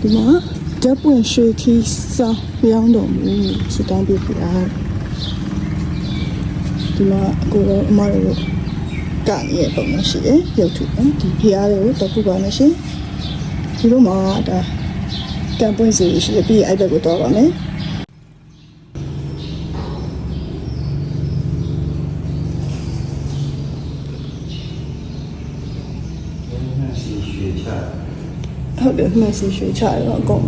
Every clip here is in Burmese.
ဒီမှာဓာတ်ပွင့်ရွှေခီးစာရောင်းတော်မူစတောင်းပြပြတာဒီမှာအကိုရောအမရောကနေရပုံနဲ့ရှိတယ်ရုပ်ထုနော်ဒီဖျားတွေကိုတခုပါနဲ့ရှင်ဒီလိုမှာဒါကံပွင့်စီရှိတယ်ပြီးရင်အဲ့ဘက်ကိုတော့ပါမယ် 那是学菜， ဟုတ်တယ်မက်ဆေ့ရွှေချရတော့အကုန်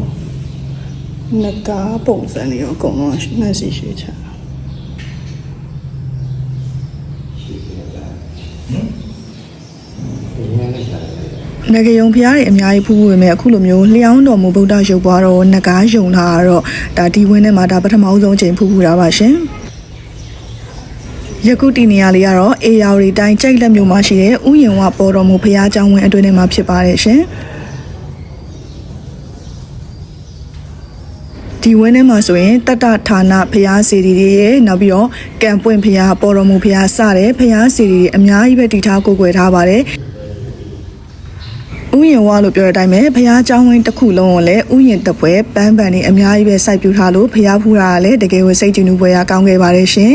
ငကားပုံစံတွေရောအကုန်လုံးမက်ဆေ့ရွှေချနဂယုံဖျားတွေအများကြီးဖူးဖူးဝင်မဲ့အခုလိုမျိုးလျှောင်းတော်မူဗုဒ္ဓရုပ်ပွားတော်နဂါးယုံလာတော့ဒါဒီဝင်းထဲမှာဒါပထမဆုံးအချိန်ဖူးဖူးတာပါရှင်ယခုတည်နေရလေးကတော့အေယာဝတီတိုင်းကြိတ်လက်မြို့မှာရှိတဲ့ဥယျာဉ်ဝပေါ်တော်မူဘုရားကျောင်းဝင်းအတွင်းထဲမှာဖြစ်ပါတယ်ရှင်။ ဒီဝင်းထဲမှာဆိုရင်တတ္တဌာနဖျားစီရီတွေရဲ့နောက်ပြီးတော့ကံပွင့်ဖျားပေါ်တော်မူဖျားစတဲ့ဖျားစီရီတွေအများကြီးပဲတည်ထားကိုယ်ွယ်ထားပါတယ်ဥယျာဉ်ဝါလို့ပြောတဲ့အတိုင်းပဲဘုရားကျောင်းဝင်းတစ်ခုလုံးကိုလည်းဥယျာဉ်တပွဲပန်းပန်နေအများကြီးပဲစိုက်ပျိုးထားလို့ဘုရားဖူးတာကလည်းတကယ်ကိုစိတ်ကြည်နူးပွဲရကောင်းခဲ့ပါတယ်ရှင်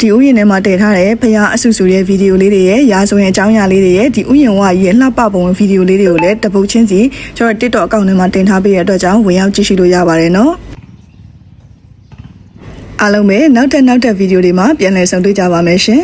ဒီဥယျာဉ်ထဲမှာတည်ထားတဲ့ဘုရားအဆူဆူရဲ့ဗီဒီယိုလေးတွေရဲ့ရာဇဝင်အကြောင်းအရာလေးတွေရဲ့ဒီဥယျာဉ်ဝါကြီးရဲ့လှပပုံဗီဒီယိုလေးတွေကိုလည်းတပုတ်ချင်းစီကျွန်တော် TikTok အကောင့်ထဲမှာတင်ထားပေးရတဲ့အတွက်ကြောင့်ဝင်ရောက်ကြည့်ရှုလို့ရပါတယ်နော်အားလုံးပဲနောက်ထပ်နောက်ထပ်ဗီဒီယိုတွေမှာပြန်လည်ဆုံတွေ့ကြပါမယ်ရှင်